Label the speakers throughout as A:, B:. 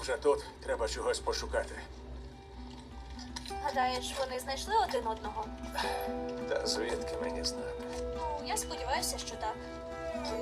A: вже тут, треба чогось пошукати.
B: Гадаєш, вони знайшли один одного?
A: Та звідки мені знати?
B: Ну, я сподіваюся, що так.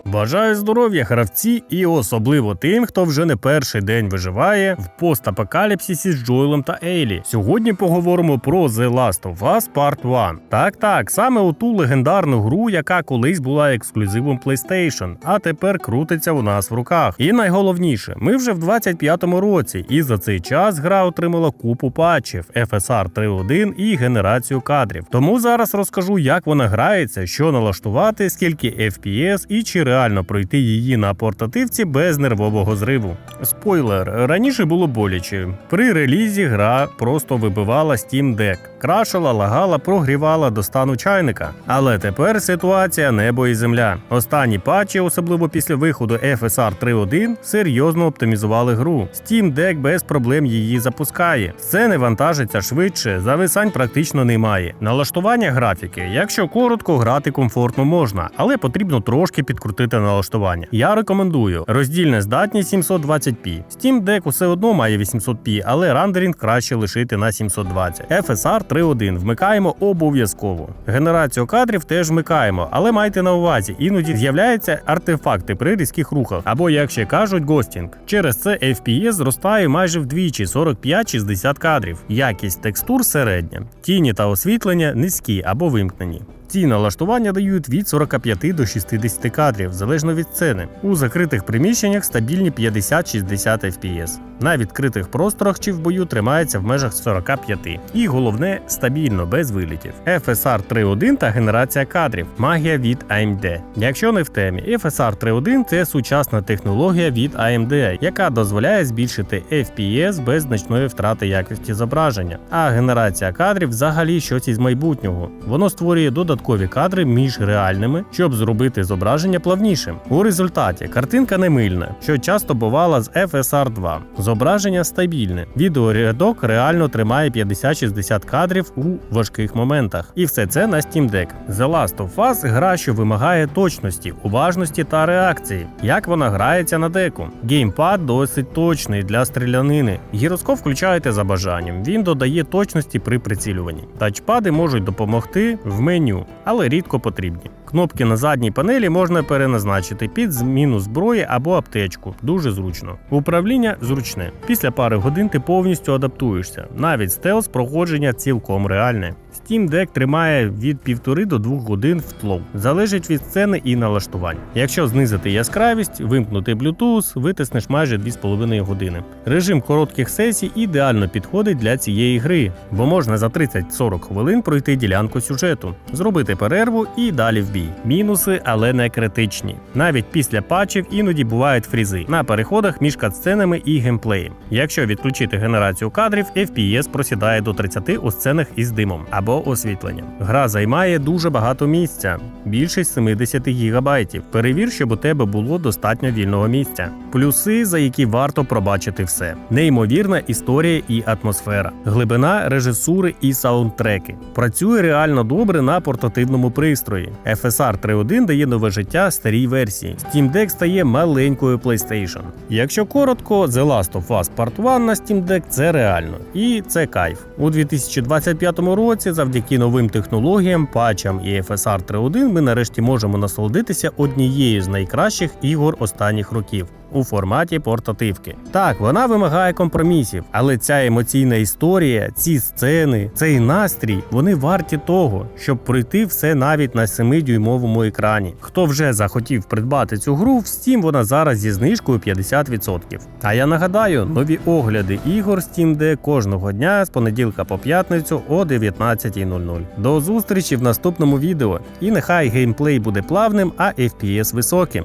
C: Бажаю здоров'я гравці і особливо тим, хто вже не перший день виживає в постапокаліпсисі з Джоелем та Ейлі. Сьогодні поговоримо про The Last of Us Part 1. Так, так, саме у ту легендарну гру, яка колись була ексклюзивом PlayStation, а тепер крутиться у нас в руках. І найголовніше, ми вже в 25-му році, і за цей час гра отримала купу патчів FSR 3.1 і генерацію кадрів. Тому зараз розкажу, як вона грається, що налаштувати, скільки FPS і чи реально пройти її на портативці без нервового зриву. Спойлер, раніше було боляче. При релізі гра просто вибивала Steam Deck, крашила, лагала, прогрівала до стану чайника. Але тепер ситуація небо і земля. Останні патчі, особливо після виходу FSR 3.1, серйозно оптимізували гру. Steam Deck без проблем її запускає. Сцени вантажиться швидше, зависань практично немає. Налаштування графіки, якщо коротко, грати комфортно можна, але потрібно трошки підкрутити налаштування. Я рекомендую роздільна здатність 720p. Steam Deck усе одно має 800p, але рандеринг краще лишити на 720. FSR 3.1 вмикаємо обов'язково. Генерацію кадрів теж вмикаємо, але майте на увазі, іноді з'являються артефакти при різких рухах, або як ще кажуть, гостінг. Через це FPS зростає майже вдвічі 45-60 кадрів. Якість текстур середня, тіні та освітлення низькі або вимкнені. Ці налаштування дають від 45 до 60 кадрів, залежно від сцени. У закритих приміщеннях стабільні 50-60 FPS. На відкритих просторах чи в бою тримається в межах 45. І головне стабільно, без вилітів. FSR 3.1 та генерація кадрів. Магія від AMD. Якщо не в темі, FSR 3.1 це сучасна технологія від AMD, яка дозволяє збільшити FPS без значної втрати якості зображення. А генерація кадрів взагалі щось із майбутнього. Воно створює додаткові кадри між реальними, щоб зробити зображення плавнішим. У результаті картинка не мильна, що часто бувала з FSR 2. Зображення стабільне. Відеорядок реально тримає 50-60 кадрів у важких моментах. І все це на Steam Deck. The Last of Us гра, що вимагає точності, уважності та реакції. Як вона грається на деку? Геймпад досить точний для стрілянини. Гіроскоп включаєте за бажанням. Він додає точності при прицілюванні. Тачпади можуть допомогти в меню, але рідко потрібні. Кнопки на задній панелі можна переназначити під зміну зброї або аптечку. Дуже зручно. Управління зручне. Після пари годин ти повністю адаптуєшся. Навіть стелс проходження цілком реальне. Steam Deck тримає від 1,5 до 2 годин в тлоу. Залежить від сцени і налаштувань. Якщо знизити яскравість, вимкнути Bluetooth, витиснеш майже 2,5 години. Режим коротких сесій ідеально підходить для цієї гри, бо можна за 30-40 хвилин пройти ділянку сюжету, зробити перерву і далі в бій. Мінуси, але не критичні. Навіть після патчів іноді бувають фрізи на переходах між катсценами і геймплеєм. Якщо відключити генерацію кадрів, FPS просідає до 30 у сценах із димом або освітленням. Гра займає дуже багато місця, більше 70 гігабайтів. Перевір, щоб у тебе було достатньо вільного місця. Плюси, за які варто пробачити все: неймовірна історія і атмосфера, глибина режисури і саундтреки. Працює реально добре на портативному пристрої. FSR 3.1 дає нове життя старій версії. Steam Deck стає маленькою PlayStation. Якщо коротко, The Last of Us Part 1 на Steam Deck це реально. І це кайф. У 2025 році, завдяки новим технологіям, патчам і FSR 3.1 ми нарешті можемо насолодитися однією з найкращих ігор останніх років. У форматі портативки. Так, вона вимагає компромісів, але ця емоційна історія, ці сцени, цей настрій, вони варті того, щоб пройти все навіть на 7-дюймовому екрані. Хто вже захотів придбати цю гру, в Steam вона зараз зі знижкою 50%. А я нагадаю, нові огляди ігор Steam Deck кожного дня з понеділка по п'ятницю о 19.00. До зустрічі в наступному відео. І нехай геймплей буде плавним, а FPS високим.